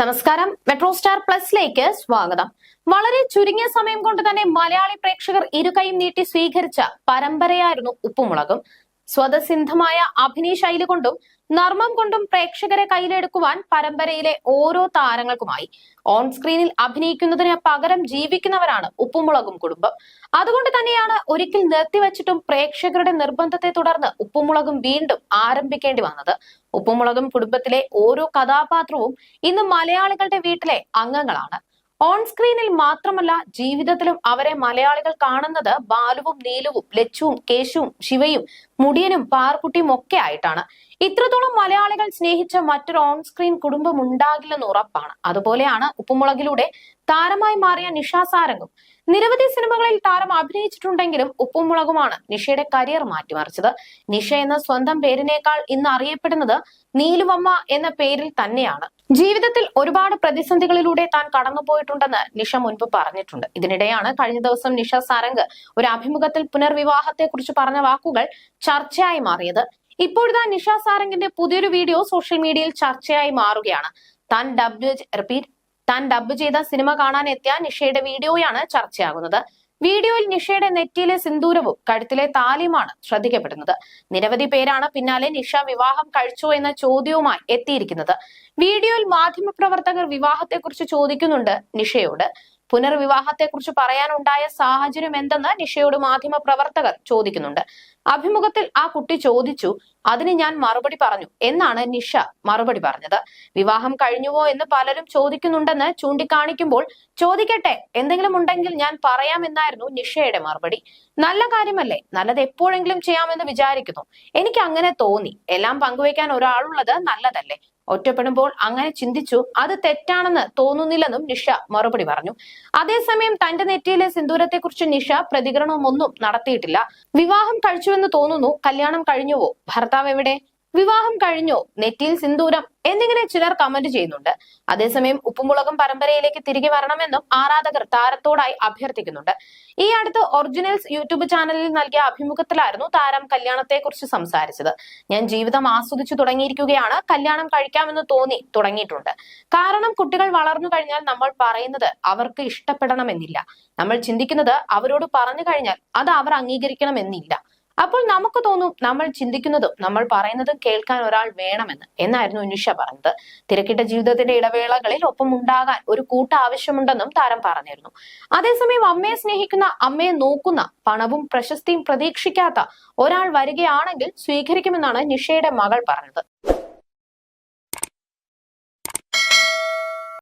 നമസ്കാരം. Metro star പ്ലസിലേക്ക് സ്വാഗതം. വളരെ ചുരുങ്ങിയ സമയം കൊണ്ട് തന്നെ മലയാളി പ്രേക്ഷകർ ഇരുകൈയും നീട്ടി സ്വീകരിച്ച പരമ്പരയായിരുന്നു ഉപ്പുമുളകും. സ്വതസിദ്ധമായ അഭിനയ ശൈലി കൊണ്ടും നർമ്മം കൊണ്ടും പ്രേക്ഷകരെ കയ്യിലെടുക്കുവാൻ പരമ്പരയിലെ ഓരോ താരങ്ങൾക്കുമായി. ഓൺ സ്ക്രീനിൽ അഭിനയിക്കുന്നതിന് പകരം ജീവിക്കുന്നവരാണ് ഉപ്പുമുളകും കുടുംബം. അതുകൊണ്ട് തന്നെയാണ് ഒരിക്കൽ നിർത്തിവച്ചിട്ടും പ്രേക്ഷകരുടെ നിർബന്ധത്തെ തുടർന്ന് ഉപ്പുമുളകും വീണ്ടും ആരംഭിക്കേണ്ടി വന്നത്. ഉപ്പുമുളകും കുടുംബത്തിലെ ഓരോ കഥാപാത്രവും ഇന്ന് മലയാളികളുടെ വീട്ടിലെ അംഗങ്ങളാണ്. ഓൺ സ്ക്രീനിൽ മാത്രമല്ല ജീവിതത്തിലും അവരെ മലയാളികൾ കാണുന്നത് ബാലുവും നീലുവും ലച്ചുവും കേശുവും ശിവയും മുടിയനും പാർക്കുട്ടിയും ഒക്കെ ആയിട്ടാണ്. ഇത്രത്തോളം മലയാളികൾ സ്നേഹിച്ച മറ്റൊരു ഓൺ സ്ക്രീൻ കുടുംബം ഉണ്ടാകില്ലെന്ന് ഉറപ്പാണ്. അതുപോലെയാണ് ഉപ്പുമുളകിലൂടെ താരമായി മാറിയ നിഷാ സാരംഗും. നിരവധി സിനിമകളിൽ താരം അഭിനയിച്ചിട്ടുണ്ടെങ്കിലും ഉപ്പുമുളകുമാണ് നിഷയുടെ കരിയർ മാറ്റിമറിച്ചത്. നിഷ എന്ന സ്വന്തം പേരിനേക്കാൾ ഇന്ന് അറിയപ്പെടുന്നത് നീലുവമ്മ എന്ന പേരിൽ തന്നെയാണ്. ജീവിതത്തിൽ ഒരുപാട് പ്രതിസന്ധികളിലൂടെ താൻ കടന്നുപോയിട്ടുണ്ടെന്ന് നിഷ മുൻപ് പറഞ്ഞിട്ടുണ്ട്. ഇതിനിടെയാണ് കഴിഞ്ഞ ദിവസം നിഷ സാരംഗ് ഒരു അഭിമുഖത്തിൽ പുനർവിവാഹത്തെ കുറിച്ച് പറഞ്ഞ വാക്കുകൾ ചർച്ചയായി മാറിയത്. ഇപ്പോഴിതാ നിഷ സാരംഗിന്റെ പുതിയൊരു വീഡിയോ സോഷ്യൽ മീഡിയയിൽ ചർച്ചയായി മാറുകയാണ്. താൻ ഡബ്ല്യു എച്ച് റിപ്പീറ്റ് താൻ ഡബ് ചെയ്ത സിനിമ കാണാൻ എത്തിയ നിഷയുടെ വീഡിയോയാണ് ചർച്ചയാകുന്നത്. വീഡിയോയിൽ നിഷയുടെ നെറ്റിയിലെ സിന്ദൂരവും കഴുത്തിലെ താലിയുമാണ് ശ്രദ്ധിക്കപ്പെടുന്നത്. നിരവധി പേരാണ് പിന്നാലെ നിഷ വിവാഹം കഴിച്ചോ എന്ന ചോദ്യവുമായി എത്തിയിരിക്കുന്നത്. വീഡിയോയിൽ മാധ്യമപ്രവർത്തകർ വിവാഹത്തെക്കുറിച്ച് ചോദിക്കുന്നുണ്ട് നിഷയോട്. പുനർവിവാഹത്തെക്കുറിച്ച് പറയാനുണ്ടായ സാഹചര്യം എന്തെന്ന് നിഷയോട് മാധ്യമ പ്രവർത്തകർ ചോദിക്കുന്നുണ്ട്. അഭിമുഖത്തിൽ ആ കുട്ടി ചോദിച്ചു അതിന് ഞാൻ മറുപടി പറഞ്ഞു എന്നാണ് നിഷ മറുപടി പറഞ്ഞത്. വിവാഹം കഴിഞ്ഞുവോ എന്ന് പലരും ചോദിക്കുന്നുണ്ടെന്ന് ചൂണ്ടിക്കാണിക്കുമ്പോൾ ചോദിക്കട്ടെ എന്തെങ്കിലും ഉണ്ടെങ്കിൽ ഞാൻ പറയാമെന്നായിരുന്നു നിഷയുടെ മറുപടി. നല്ല കാര്യമല്ലേ നല്ലത് എപ്പോഴെങ്കിലും ചെയ്യാമെന്ന് വിചാരിക്കുന്നു. എനിക്ക് അങ്ങനെ തോന്നി. എല്ലാം പങ്കുവയ്ക്കാൻ ഒരാളുള്ളത് നല്ലതല്ലേ. ഒറ്റപ്പെടുമ്പോൾ അങ്ങനെ ചിന്തിച്ചു അത് തെറ്റാണെന്ന് തോന്നുന്നില്ലെന്നും നിഷ മറുപടി പറഞ്ഞു. അതേസമയം തന്റെ നെറ്റിയിലെ സിന്ദൂരത്തെക്കുറിച്ച് നിഷ പ്രതികരണമൊന്നും നടത്തിയിട്ടില്ല. വിവാഹം കഴിച്ചുവെന്ന് തോന്നുന്നു കല്യാണം കഴിഞ്ഞുവോ? ഭർത്താവ് എവിടെ? വിവാഹം കഴിഞ്ഞോ നെറ്റിയിൽ സിന്ദൂരം എന്നിങ്ങനെ ചിലർ കമന്റ് ചെയ്യുന്നുണ്ട്. അതേസമയം ഉപ്പുമുളകും പരമ്പരയിലേക്ക് തിരികെ വരണമെന്നും ആരാധകർ താരത്തോടായി അഭ്യർത്ഥിക്കുന്നുണ്ട്. ഈ അടുത്ത് ഒറിജിനൽസ് യൂട്യൂബ് ചാനലിൽ നൽകിയ അഭിമുഖത്തിലായിരുന്നു താരം കല്യാണത്തെക്കുറിച്ച് സംസാരിച്ചത്. ഞാൻ ജീവിതം ആസ്വദിച്ചു തുടങ്ങിയിരിക്കുകയാണ് കല്യാണം കഴിക്കാമെന്ന് തോന്നി തുടങ്ങിയിട്ടുണ്ട്. കാരണം കുട്ടികൾ വളർന്നു കഴിഞ്ഞാൽ നമ്മൾ പറയുന്നത് അവർക്ക് ഇഷ്ടപ്പെടണമെന്നില്ല. നമ്മൾ ചിന്തിക്കുന്നത് അവരോട് പറഞ്ഞു കഴിഞ്ഞാൽ അത് അവർ അംഗീകരിക്കണമെന്നില്ല. അപ്പോൾ നമുക്ക് തോന്നും നമ്മൾ ചിന്തിക്കുന്നതും നമ്മൾ പറയുന്നതും കേൾക്കാൻ ഒരാൾ വേണമെന്ന്. എന്നായിരുന്നു നിഷ പറഞ്ഞത്. തിരക്കിട്ട ജീവിതത്തിന്റെ ഇടവേളകളിൽ ഒപ്പം ഉണ്ടാകാൻ ഒരു കൂട്ട ആവശ്യമുണ്ടെന്നും താരം പറഞ്ഞിരുന്നു. അതേസമയം അമ്മയെ സ്നേഹിക്കുന്ന അമ്മയെ നോക്കുന്ന പണവും പ്രശസ്തിയും പ്രതീക്ഷിക്കാത്ത ഒരാൾ വരികയാണെങ്കിൽ സ്വീകരിക്കുമെന്നാണ് നിഷയുടെ മകൾ പറഞ്ഞത്.